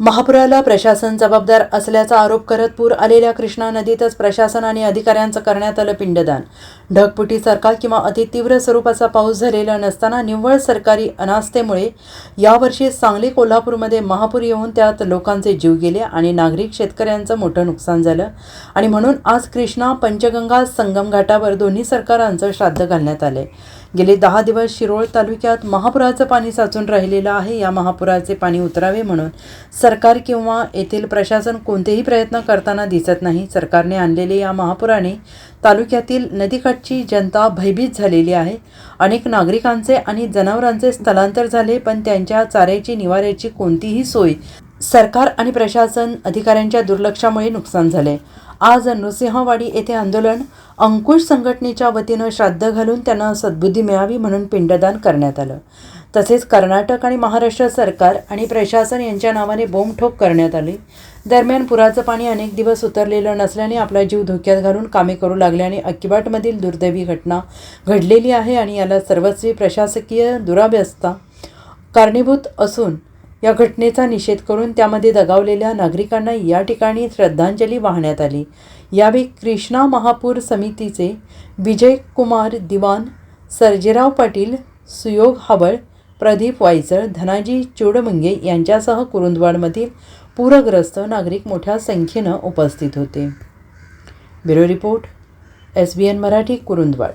महापुराला प्रशासन जबाबदार असल्याचा आरोप करत पूर आलेल्या कृष्णा नदीतच प्रशासन आणि अधिकाऱ्यांचं करण्यात आलं पिंडदान. ढगपुटीसारखा किंवा अतितीव्र स्वरूपाचा पाऊस झालेला नसताना निव्वळ सरकारी अनास्थेमुळे यावर्षी सांगली कोल्हापूरमध्ये महापूर येऊन त्यात लोकांचे जीव गेले आणि नागरिक शेतकऱ्यांचं मोठं नुकसान झालं. आणि म्हणून आज कृष्णा पंचगंगा संगम घाटावर दोन्ही सरकारांचं श्राद्ध घालण्यात आले गेले दहा दिवस शिरोळ तालुक्यात महापुराचं पाणी साचून राहिलेलं आहे. या महापुराचे पाणी उतरावे म्हणून सरकार किंवा येथील प्रशासन कोणतेही प्रयत्न करताना दिसत नाही. सरकारने आणलेले या महापुराने तालुक्यातील नदीकाठची जनता भयभीत झालेली आहे. अनेक नागरिकांचे आणि जनावरांचे स्थलांतर झाले पण त्यांच्या चाऱ्याची निवाऱ्याची कोणतीही सोय सरकार आणि प्रशासन अधिकाऱ्यांच्या दुर्लक्षामुळे नुकसान झाले. आज नृसिंहवाडी येथे आंदोलन अंकुश संघटनेच्या वतीनं श्राद्ध घालून त्यांना सद्बुद्धी मिळावी म्हणून पिंडदान करण्यात आलं. तसेच कर्नाटक आणि महाराष्ट्र सरकार आणि प्रशासन यांच्या नावाने बोंबठोक करण्यात आली. दरम्यान पुराचं पाणी अनेक दिवस उतरलेलं नसल्याने आपला जीव धोक्यात घालून कामे करू लागल्याने अक्किबाटमधील दुर्दैवी घटना घडलेली आहे आणि याला सर्वस्वी प्रशासकीय दुराव्यस्था कारणीभूत असून या घटनेचा निषेध करून त्यामध्ये दगावलेल्या नागरिकांना या ठिकाणी श्रद्धांजली वाहण्यात आली. यावेळी कृष्णा महापूर समितीचे विजय कुमार दिवान सर्जेराव पाटील सुयोग हाबळ प्रदीप वायचळ धनाजी चोडमुंगे यांच्यासह कुरुंदवाडमधील पूरग्रस्त नागरिक मोठ्या संख्येनं उपस्थित होते. Bureau report S B N Marathi Kurundwad.